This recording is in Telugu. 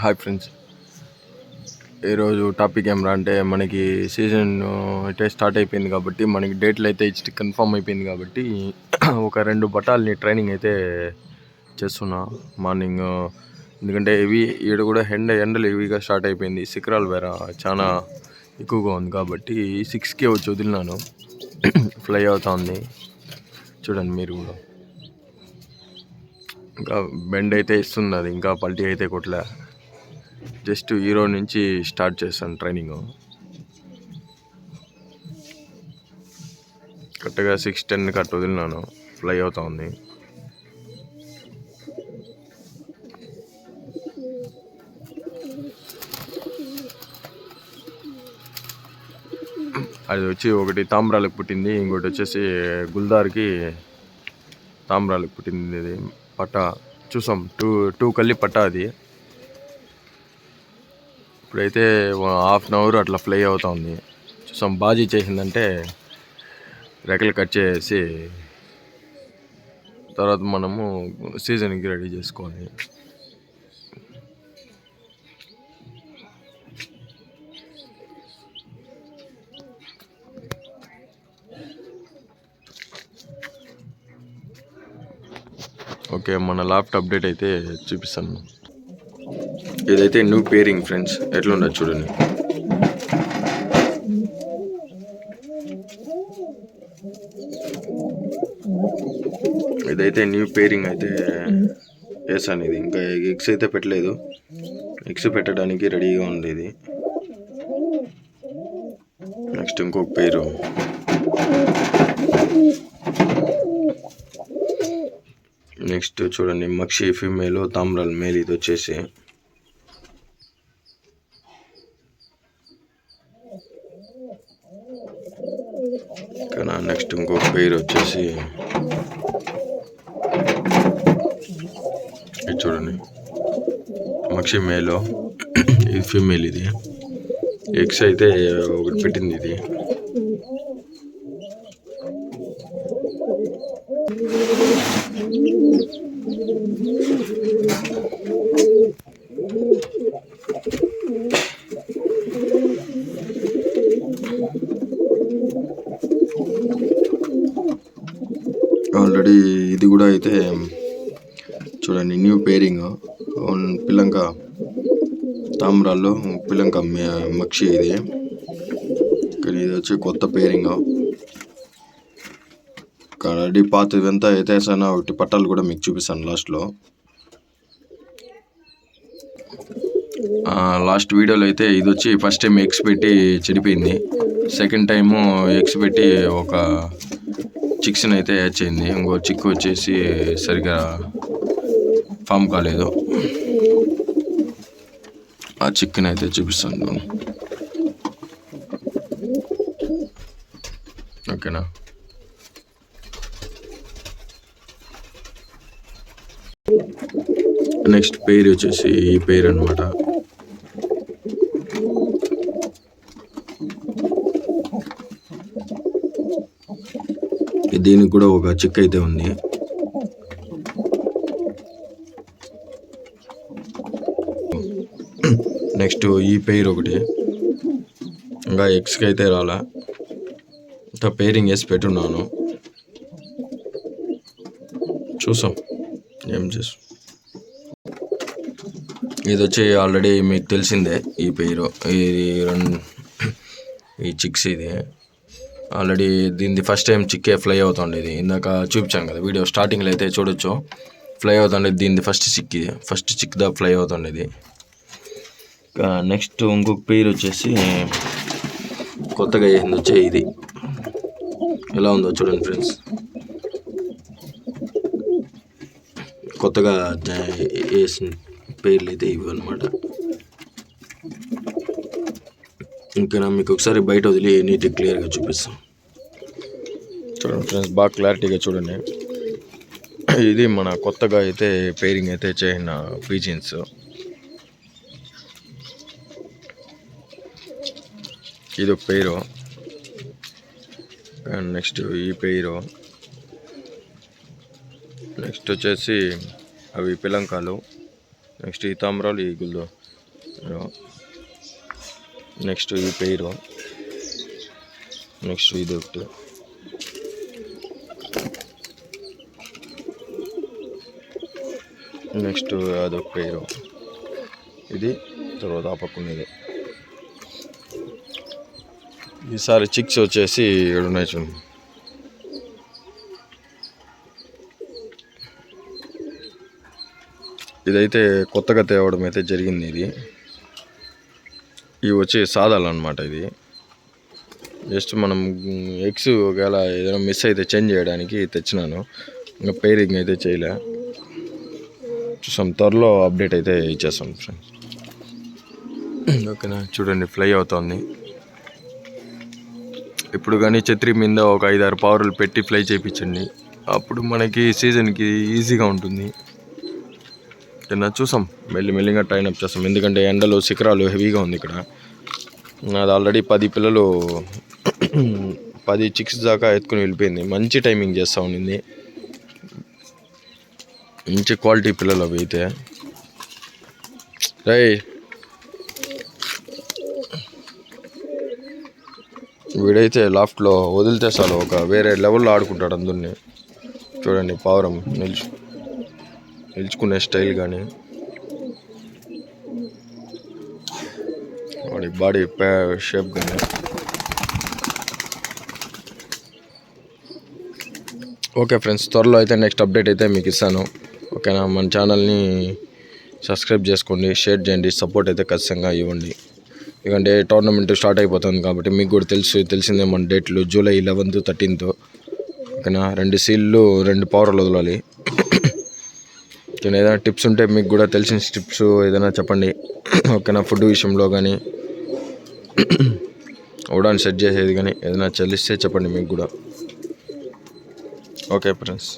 హాయ్ ఫ్రెండ్స్ ఈరోజు టాపిక్ ఏమరా అంటే మనకి సీజన్ అయితే స్టార్ట్ అయిపోయింది కాబట్టి మనకి డేట్లు అయితే ఇచ్చి కన్ఫర్మ్ అయిపోయింది కాబట్టి ఒక రెండు బట్టాలని ట్రైనింగ్ అయితే చేస్తున్నా. మార్నింగ్ ఎందుకంటే ఇవి ఈడ కూడా ఎండ ఎండలు హెవీగా స్టార్ట్ అయిపోయింది. శిఖరాలు వేర చాలా ఎక్కువగా ఉంది కాబట్టి సిక్స్కే వచ్చి వదిలినాను. ఫ్లై అవుతా ఉంది చూడండి మీరు కూడా. ఇంకా బెండ్ అయితే ఇస్తుంది అది ఇంకా పల్టీ అయితే కొట్లే జస్ట్ హీరో నుంచి స్టార్ట్ చేస్తాను ట్రైనింగ్. కరెక్ట్గా సిక్స్ టెన్ కట్ వదిలినాను. ఫ్లై అవుతా ఉంది. అది వచ్చి ఒకటి తామ్రాలకు పుట్టింది ఇంకోటి వచ్చేసి గుల్దార్కి తామ్రాలకు పుట్టింది ఇది. పట్ట చూసాం. టూ టూ కల్లి పట్ట అది. ఇప్పుడైతే హాఫ్ అన్ అవర్ అట్లా ఫ్లై అవుతా ఉంది చూసాం బాజీ చేసిందంటే రెక్కలు కట్ చేసి తర్వాత మనము సీజన్కి రెడీ చేసుకోవాలి ఓకే మన ల్యాప్టాప్ అప్డేట్ అయితే చూపిస్తాను. ఇదైతే న్యూ పేరింగ్ ఫ్రెండ్స్ ఎట్లుండదు చూడండి. ఇదైతే న్యూ పేరింగ్ అయితే వేసాను ఇది ఇంకా ఎగ్స్ అయితే పెట్టలేదు. ఎగ్స్ పెట్టడానికి రెడీగా ఉంది ఇది నెక్స్ట్ ఇంకొక పేరు నెక్స్ట్ చూడండి మక్షి ఫీమేల్ తామ్రాల్ మేల్ ఇది వచ్చేసి కానీ నెక్స్ట్ ఇంకొక పేరు వచ్చేసి ఇది చూడండి. మక్షి మేలో ఇది ఫీమేల్ ఇది. ఎగ్స్ అయితే ఒకటి పెట్టింది ఇది ఆల్రెడీ ఇది కూడా అయితే చూడండి న్యూ పేరింగ్ పిల్లంక తామ్రాల్లో పిల్లంక మక్షి ఇది. కానీ ఇది వచ్చి కొత్త పేరింగ్ ఆల్రెడీ పాత ఇదంతా అయితే వేసాను ఒకటి పట్టాలు కూడా మీకు చూపిస్తాను లాస్ట్లో లాస్ట్ వీడియోలో అయితే ఇది వచ్చి ఫస్ట్ టైం ఎగ్స్ పెట్టి చెడిపోయింది. సెకండ్ టైము ఎగ్స్ పెట్టి ఒక చిక్స్ని అయితే హ్యాచ్ అయింది ఇంకో చిక్ వచ్చేసి సరిగా ఫామ్ కాలేదు. ఆ చిక్ని అయితే చూపిస్తాను ఓకేనా? నెక్స్ట్ పేరు వచ్చేసి ఈ పేరు అనమాట దీనికి కూడా ఒక చిక్ అయితే ఉంది. నెక్స్ట్ ఈ పెయిర్ ఒకటి. ఇంకా ఎక్స్కి అయితే రాలా. ఇంకా పెయిరింగ్ వేసి పెట్టున్నాను. చూసాం. ఏం చేసు ఇది వచ్చి ఆల్రెడీ మీకు తెలిసిందే ఈ పేరు. ఇది రెండు ఈ చిక్స్ ఇది. ఆల్రెడీ దీనిది ఫస్ట్ టైం చిక్కే ఫ్లై అవుతుండేది. ఇందాక చూపించాను కదా వీడియో స్టార్టింగ్లో అయితే చూడొచ్చు. ఫ్లై అవుతుండేది దీనిది ఫస్ట్ చిక్ ఇది ఫస్ట్ చిక్ దా ఫ్లై అవుతుండేది. నెక్స్ట్ ఇంకొక పేరు వచ్చేసి కొత్తగా వేసింది వచ్చే ఇది. ఎలా ఉందో చూడండి ఫ్రెండ్స్ కొత్తగా వేసిన పేర్లు అయితే ఇవి అనమాట ఇంకా మీకు ఒకసారి బయట వదిలి నీట్ క్లియర్గా చూపిస్తాం. చూడండి ఫ్రెండ్స్ బాగా క్లారిటీగా చూడండి. ఇది మన కొత్తగా అయితే పేరింగ్ అయితే చేసిన పీజిన్స్ ఇది ఒక పేరు అండ్ నెక్స్ట్ ఈ పేరు నెక్స్ట్ వచ్చేసి అవి పిలంకాలు. నెక్స్ట్ ఈ తామ్రాలు ఈ గుళ్ళు నెక్స్ట్ ఈ పేరు. నెక్స్ట్ ఇది ఒకటి. నెక్స్ట్ అదొక పేరు. ఇది తర్వాత ఆ ఈసారి చిక్స్ వచ్చేసి ఏడున్నాయి చూడండి ఇదైతే కొత్తగా తేవడం అయితే జరిగింది ఇది. ఇవి వచ్చి సాదాలన్నమాట ఇది. జస్ట్ మనం ఎగ్స్ ఒకవేళ ఏదైనా మిస్ అయితే చేంజ్ చేయడానికి తెచ్చినాను. ఇంకా పేరింగ్ అయితే చేయలే. చూసాం త్వరలో అప్డేట్ అయితే ఇచ్చేస్తాం ఫ్రెండ్స్ ఓకేనా చూడండి ఫ్లై అవుతోంది. ఇప్పుడు కానీ ఛత్రి మీద ఒక ఐదారు పవర్లు పెట్టి ఫ్లై చేయించండి అప్పుడు మనకి సీజన్కి ఈజీగా ఉంటుంది. నిన్న చూసాం. మెల్లి మెల్లిగా ట్రైన్ అప్ చేస్తాం. ఎందుకంటే ఎండలు శిఖరాలు హెవీగా ఉంది ఇక్కడ. నాది ఆల్రెడీ పది పిల్లలు పది చిక్స్ దాకా ఎత్తుకుని వెళ్ళిపోయింది. మంచి టైమింగ్ చేస్తూ ఉండింది. మంచి క్వాలిటీ పిల్లలు అవి అయితే. రై వీడైతే లాఫ్ట్లో వదిలితే చాలు ఒక వేరే లెవెల్లో ఆడుకుంటాడు అందరినీ. చూడండి పావురం నిలిచి నిలుచుకునే స్టైల్ కానీ. వాడి బాడీ షేప్ కానీ. ఓకే ఫ్రెండ్స్ త్వరలో అయితే నెక్స్ట్ అప్డేట్ అయితే మీకు ఇస్తాను. ఓకేనా? మన ఛానల్ని సబ్స్క్రైబ్ చేసుకోండి షేర్ చేయండి సపోర్ట్ అయితే ఖచ్చితంగా ఇవ్వండి. ఎందుకంటే టోర్నమెంట్ స్టార్ట్ అయిపోతుంది కాబట్టి మీకు కూడా తెలుసు తెలిసిందే మన డేట్లు జూలై లెవెన్త్ థర్టీన్త్. ఓకేనా? రెండు సీల్లు రెండు పవర్లు వదలాలి. నేను ఏదైనా టిప్స్ ఉంటే మీకు కూడా తెలిసిన టిప్స్ ఏదైనా చెప్పండి. ఓకేనా? ఫుడ్ విషయంలో కానీ అవడానికి సెట్ చేసేది కానీ ఏదైనా చెల్లిస్తే చెప్పండి మీకు కూడా. Okay friends